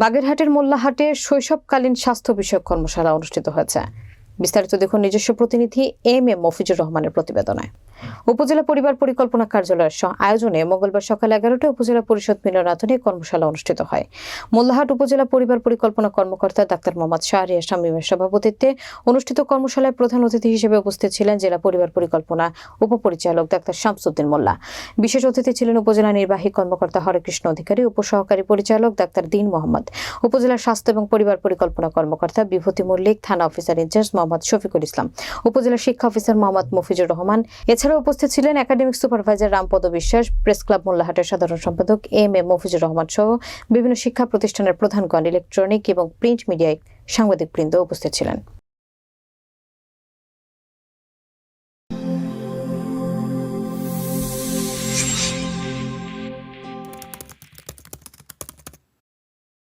বাগেরহাটের মোল্লাহাটে শৈশবকালীন স্বাস্থ্য বিষয়ক কর্মশালা অনুষ্ঠিত হয়েছে। বিস্তারিত দেখুন নিজস্ব প্রতিনিধি এম এম মফিজুর রহমানের প্রতিবেদনায়। উপজেলা পরিবার পরিকল্পনা কার্যালয়ের আয়োজনে মঙ্গলবার সকাল এগারোটায় উপজেলা পরিষদ মিলনায়তনে কর্মশালা অনুষ্ঠিত হয়। মোল্লাহাট উপজেলা পরিবার পরিকল্পনা কর্মকর্তা ডাক্তার মোহাম্মদ শাহরিয়া শামীমের সভাপতিত্বে অনুষ্ঠিত কর্মশালায় প্রধান অতিথি হিসেবে উপস্থিত ছিলেন জেলা পরিবার পরিকল্পনা উপপরিচালক ডাক্তার শামসুদ্দিন মোল্লা। বিশেষ অতিথি ছিলেন উপজেলা নির্বাহী কর্মকর্তা হরেকৃষ্ণ অধিকারী, উপসহকারী পরিচালক ডাক্তার দিন মোহাম্মদ। উপজেলা স্বাস্থ্য এবং পরিবার পরিকল্পনা কর্মকর্তা বিভূতি মল্লিক থানা officer in charge Mohammad Shafiqul Islam. উপজেলা শিক্ষা অফিসার মোহাম্মদ মফিজুর রহমান। এছাড়াও উপস্থিত ছিলেন একাডেমিক সুপারভাইজার রামপদ বিশ্বাস, প্রেস ক্লাব মোল্লাহাটের সাধারণ সম্পাদক এম এ মফিজুর রহমান সহ বিভিন্ন শিক্ষা প্রতিষ্ঠানের প্রধানগণ, ইলেকট্রনিক এবং প্রিন্ট মিডিয়ায় সাংবাদিকবৃন্দ উপস্থিত ছিলেন।